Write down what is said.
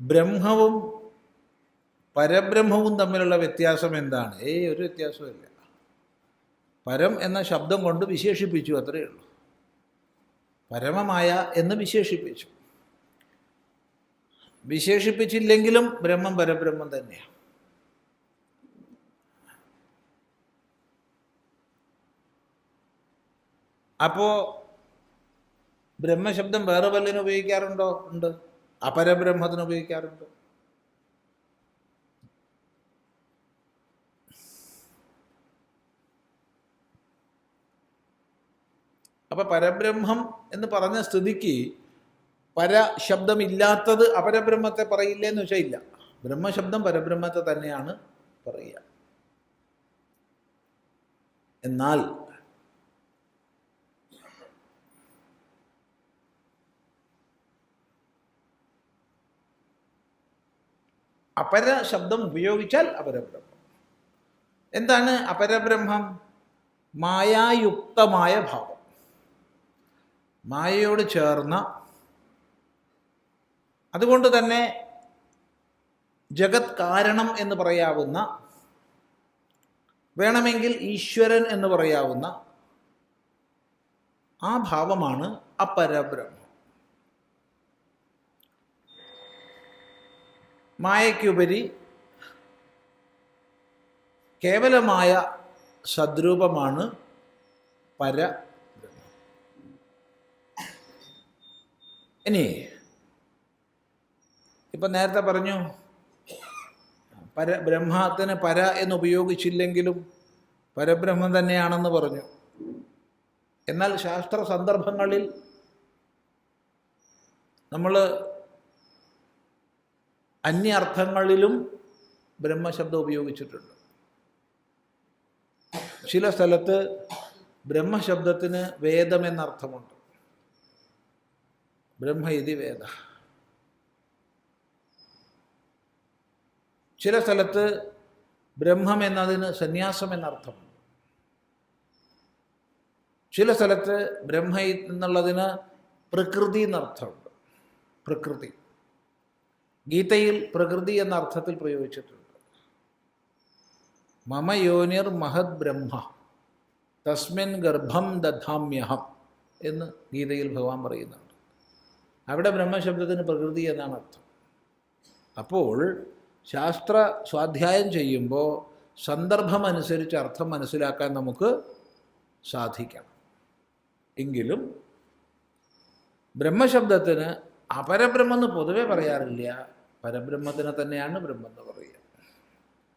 ബ്രഹ്മവും പരബ്രഹ്മവും തമ്മിലുള്ള വ്യത്യാസം എന്താണ്? ഏയ് ഒരു വ്യത്യാസമില്ല പരം എന്ന ശബ്ദം കൊണ്ട് വിശേഷിപ്പിച്ചു അത്രയേ ഉള്ളൂ. പരമമായ എന്ന് വിശേഷിപ്പിച്ചു. വിശേഷിപ്പിച്ചില്ലെങ്കിലും ബ്രഹ്മം പരബ്രഹ്മം തന്നെയാണ് അപ്പോൾ ബ്രഹ്മശബ്ദം വേറെ വല്ലതിനും ഉപയോഗിക്കാറുണ്ടോ? ഉണ്ട്. അപരബ്രഹ്മത്തിന് ഉപയോഗിക്കാറുണ്ട്. അപ്പൊ പരബ്രഹ്മം എന്ന് പറഞ്ഞ സ്ഥിതിക്ക് പര പരശബ്ദമില്ലാത്തത് അപരബ്രഹ്മത്തെ പറയില്ല എന്ന് വെച്ചാൽ ഇല്ല. ബ്രഹ്മശബ്ദം പരബ്രഹ്മത്തെ തന്നെയാണ് പറയുക. എന്നാൽ അപര ശബ്ദം ഉപയോഗിച്ചാൽ അപരബ്രഹ്മം. എന്താണ് അപരബ്രഹ്മം? മായായുക്തമായ ഭാവം. മായയോട് ചേർന്ന അതുകൊണ്ട് തന്നെ ജഗത് കാരണം എന്ന് പറയാവുന്ന വേണമെങ്കിൽ ഈശ്വരൻ എന്ന് പറയാവുന്ന ആ ഭാവമാണ് അപരബ്രഹ്മം. മായയ്ക്കുപരി കേവലമായ സദ്രൂപമാണ് പര. ഇനി ഇപ്പം നേരത്തെ പറഞ്ഞു പര ബ്രഹ്മത്തിന് പര എന്ന് ഉപയോഗിച്ചില്ലെങ്കിലും പരബ്രഹ്മം തന്നെയാണെന്ന് പറഞ്ഞു. എന്നാൽ ശാസ്ത്ര സന്ദർഭങ്ങളിൽ നമ്മൾ അന്യർത്ഥങ്ങളിലും ബ്രഹ്മശബ്ദം ഉപയോഗിച്ചിട്ടുണ്ട്. ചില സ്ഥലത്ത് ബ്രഹ്മശബ്ദത്തിന് വേദം എന്നർത്ഥമുണ്ട് ബ്രഹ്മ ഇതി വേദ. ചില സ്ഥലത്ത് ബ്രഹ്മം എന്നതിന് സന്യാസം എന്നർത്ഥം ചില സ്ഥലത്ത് ബ്രഹ്മ എന്നുള്ളതിന് പ്രകൃതി എന്നർത്ഥമുണ്ട്. പ്രകൃതി. ഗീതയിൽ പ്രകൃതി എന്ന അർത്ഥത്തിൽ പ്രയോഗിച്ചിട്ടുണ്ട്. മമ യോനിർ മഹത് ബ്രഹ്മ തസ്മിൻ ഗർഭം ദധാമ്യഹം എന്ന് ഗീതയിൽ ഭഗവാൻ പറയുന്നുണ്ട്. അവിടെ ബ്രഹ്മശബ്ദത്തിന് പ്രകൃതി എന്നാണ് അർത്ഥം. അപ്പോൾ ശാസ്ത്ര സ്വാധ്യായം ചെയ്യുമ്പോൾ സന്ദർഭമനുസരിച്ച് അർത്ഥം മനസ്സിലാക്കാൻ നമുക്ക് സാധിക്കണം. എങ്കിലും ബ്രഹ്മശബ്ദത്തിന് അപരബ്രഹ്മെന്ന് പൊതുവെ പറയാറില്ല. പരബ്രഹ്മത്തിനെ തന്നെയാണ് ബ്രഹ്മം എന്ന് പറയുക.